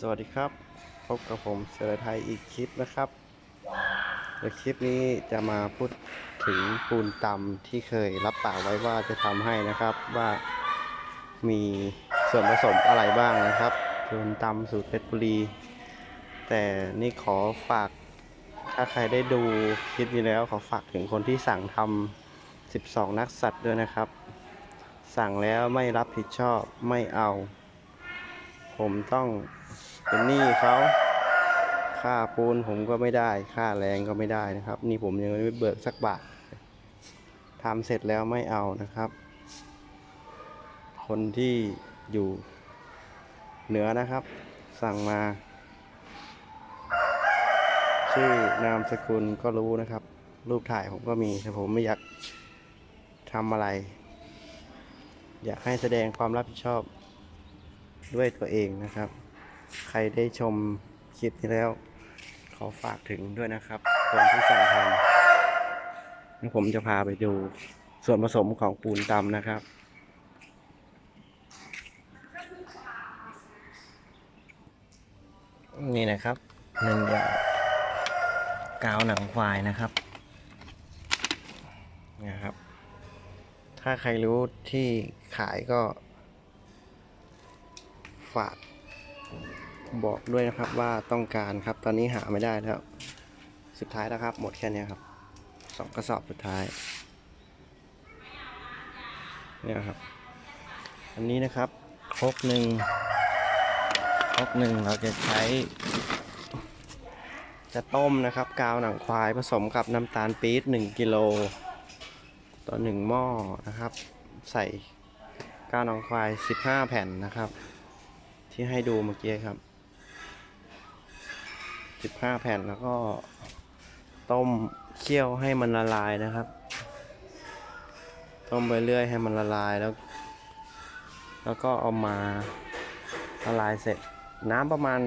สวัสดีครับ พบกับผมเสือไทยอีกคลิปนะครับในคลิปนี้จะมาพูดถึงปูนตำที่เคยรับปากไว้ว่าจะทำให้นะครับว่ามีส่วนผสมอะไรบ้างนะครับปูนตำสูตรเพชรบุรี แต่นี่ขอฝาก ถ้าใครได้ดูคลิปนี้แล้วขอฝากถึงคนที่สั่งทำ12 นักสัตว์ด้วยนะครับ สั่งแล้วไม่รับผิดชอบไม่เอา ผมต้องเป็นหนี้เขาค่าปูนผมก็ไม่ได้ ค่าแรงก็ไม่ได้นะครับ นี่ผมยังไม่เบิกสักบาททำเสร็จแล้วไม่เอานะครับ คนที่อยู่เหนือนะครับ สั่งมา ชื่อนามสกุลก็รู้นะครับ รูปถ่ายผมก็มีแต่ผมไม่อยากทำอะไร อยากให้แสดงความรับผิดชอบ ด้วยตัวเองนะครับ ใครได้ชมคลิปนี้แล้ว ขอฝากถึงด้วยนะครับคนที่สั่งทำแล้วผมจะพาไปดูส่วนผสมของปูนดำนะครับ นี่นะครับหนึ่งอย่างกาวหนังควายนะครับนะครับ ถ้าใครรู้ที่ขายก็ ฝาก บอกด้วยนะครับว่าต้องการครับตอนนี้หาไม่ได้แล้ว สุดท้ายแล้วครับ หมดแค่นี้ครับสองกระสอบสุดท้ายเนี่ยครับ อันนี้นะครับครกหนึ่งครกหนึ่งเราจะใช้ จะต้มนะครับ กาวหนังควายผสมกับน้ำตาลปี๊บ1กิโลต่อ1หม้อนะครับ ใส่กาวหนังควาย 15 แผ่นนะครับ ที่ให้ดูเมื่อกี้ครับ 15 แผ่นแล้วก็ ต้มเคี่ยวให้มันละลายนะครับ ต้มไปเรื่อยให้มันละลายแล้ว แล้วก็เอามาละลายเสร็จ น้ำประมาณ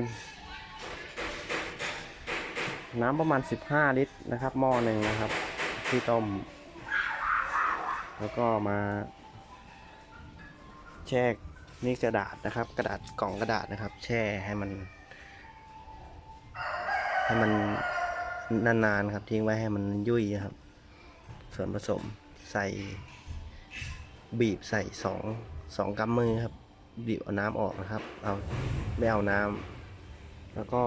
น้ำประมาณ 15 ลิตรนะครับ หม้อหนึ่งนะครับ ที่ต้ม แล้วก็มาแช่ นี่กระดาษนะครับ กระดาษกล่องกระดาษนะครับ แช่ให้มัน ให้มันนานๆครับ ทิ้งไว้ให้มันยุ่ยครับ ส่วนผสมใส่บีบใส่สองสองกำมือครับ บีบเอาน้ำออกนะครับ เอาไม่เอาน้ำแล้วก็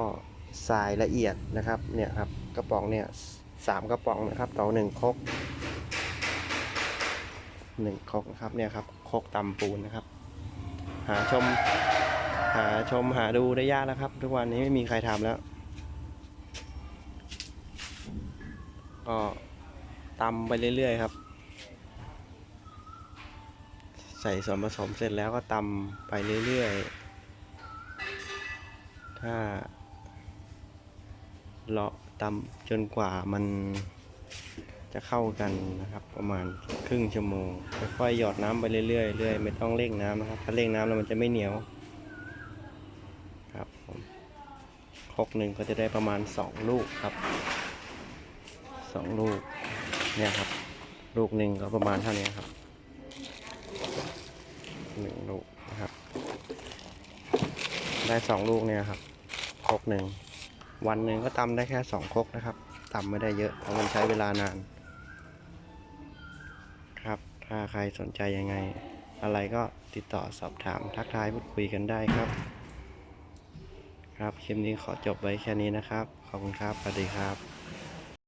ทรายละเอียดนะครับ เนี่ยครับกระป๋องเนี่ยสามกระป๋องนะครับต่อหนึ่งคกหนึ่งคกนะครับเนี่ยครับคกตำปูนนะครับ หาชม หาชมหาดูได้ยากแล้วครับ ทุกวันนี้ไม่มีใครทำแล้ว ก็ตำไปเรื่อยๆครับ ใส่ส่วนผสมเสร็จแล้วก็ตำไปเรื่อยๆ ถ้าเลาะตำจนกว่ามัน จะเข้ากันนะครับประมาณครึ่งชั่วโมงค่อยๆหยอดน้ำไปเรื่อยๆเรื่อยไม่ต้องเร่งน้ำนะครับ ถ้าเร่งน้ำแล้วมันจะไม่เหนียวครับผมคกหนึ่งก็จะได้ประมาณสองลูกครับสองลูกเนี่ยครับ ลูกหนึ่งก็ประมาณเท่านี้ครับหนึ่งลูกนะครับ ได้สองลูกเนี่ยครับคกหนึ่งวันหนึ่งก็ตำได้แค่สองคกนะครับตำไม่ได้เยอะเพราะมันใช้เวลานาน ครับ ถ้าใครสนใจยังไง อะไรก็ติดต่อสอบถามทักทายพูดคุยกันได้ครับ ครับคลิปนี้ขอจบไว้แค่นี้นะครับ ขอบคุณครับ สวัสดีครับ